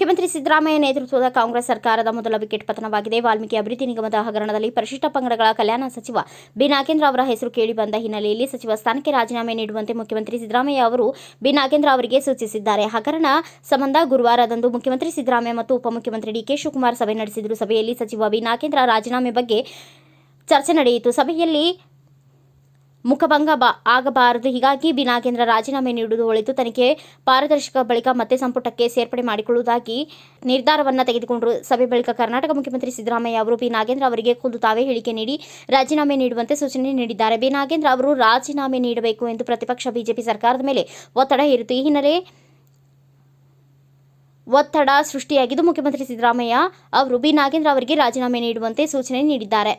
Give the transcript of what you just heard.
ಸಿದ್ದರಾಮಯ್ಯ ನೇತೃತ್ವದ ಕಾಂಗ್ರೆಸ್ ಸರ್ಕಾರದ ಮೊದಲ ವಿಕೆಟ್ ಪತನವಾಗಿದೆ. ವಾಲ್ಮೀಕಿ ಅಭಿವೃದ್ಧಿ ನಿಗಮದ ಹಗರಣದಲ್ಲಿ ಪರಿಶಿಷ್ಟ ಪಂಗಡಗಳ ಕಲ್ಯಾಣ ಸಚಿವ ಬಿ. ನಾಗೇಂದ್ರ ಅವರ ಹೆಸರು ಕೇಳಿಬಂದ ಹಿನ್ನೆಲೆಯಲ್ಲಿ ಸಚಿವ ಸ್ಥಾನಕ್ಕೆ ರಾಜೀನಾಮೆ ನೀಡುವಂತೆ ಮುಖ್ಯಮಂತ್ರಿ ಸಿದ್ದರಾಮಯ್ಯ ಅವರು ಬಿ. ನಾಗೇಂದ್ರ ಅವರಿಗೆ ಸೂಚಿಸಿದ್ದಾರೆ. ಹಗರಣ ಸಂಬಂಧ ಗುರುವಾರದಂದು ಮುಖ್ಯಮಂತ್ರಿ ಸಿದ್ದರಾಮಯ್ಯ ಮತ್ತು ಉಪಮುಖ್ಯಮಂತ್ರಿ ಡಿಕೆ ಶಿವಕುಮಾರ್ ಸಭೆ ನಡೆಸಿದರು. ಸಭೆಯಲ್ಲಿ ಸಚಿವ ಬಿ. ನಾಗೇಂದ್ರ ರಾಜೀನಾಮೆ ಬಗ್ಗೆ ಚರ್ಚೆ ನಡೆಯಿತು. ಸಭೆಯಲ್ಲಿ ಮುಖಭಂಗ ಆಗಬಾರದು. ಹೀಗಾಗಿ ಬಿ ನಾಗೇಂದ್ರ ರಾಜೀನಾಮೆ ನೀಡುವುದು ಒಳಿತು. ತನಿಖೆ ಪಾರದರ್ಶಕ ಬಳಿಕ ಮತ್ತೆ ಸಂಪುಟಕ್ಕೆ ಸೇರ್ಪಡೆ ಮಾಡಿಕೊಳ್ಳುವುದಾಗಿ ನಿರ್ಧಾರವನ್ನು ತೆಗೆದುಕೊಂಡರು. ಸಭೆ ಬಳಿಕ ಕರ್ನಾಟಕ ಮುಖ್ಯಮಂತ್ರಿ ಸಿದ್ದರಾಮಯ್ಯ ಅವರು ಬಿ ನಾಗೇಂದ್ರ ಅವರಿಗೆ ಖುದ್ದು ತಾವೇ ಹೇಳಿಕೆ ನೀಡಿ ರಾಜೀನಾಮೆ ನೀಡುವಂತೆ ಸೂಚನೆ ನೀಡಿದ್ದಾರೆ. ಬಿ ನಾಗೇಂದ್ರ ಅವರು ರಾಜೀನಾಮೆ ನೀಡಬೇಕು ಎಂದು ಪ್ರತಿಪಕ್ಷ ಬಿಜೆಪಿ ಸರ್ಕಾರದ ಮೇಲೆ ಒತ್ತಡ ಹೇರಿತು ಈ ಹಿನ್ನೆಲೆ ಒತ್ತಡ ಸೃಷ್ಟಿಯಾಗಿದ್ದು ಮುಖ್ಯಮಂತ್ರಿ ಸಿದ್ದರಾಮಯ್ಯ ಅವರು ಬಿ ನಾಗೇಂದ್ರ ಅವರಿಗೆ ರಾಜೀನಾಮೆ ನೀಡುವಂತೆ ಸೂಚನೆ ನೀಡಿದ್ದಾರೆ.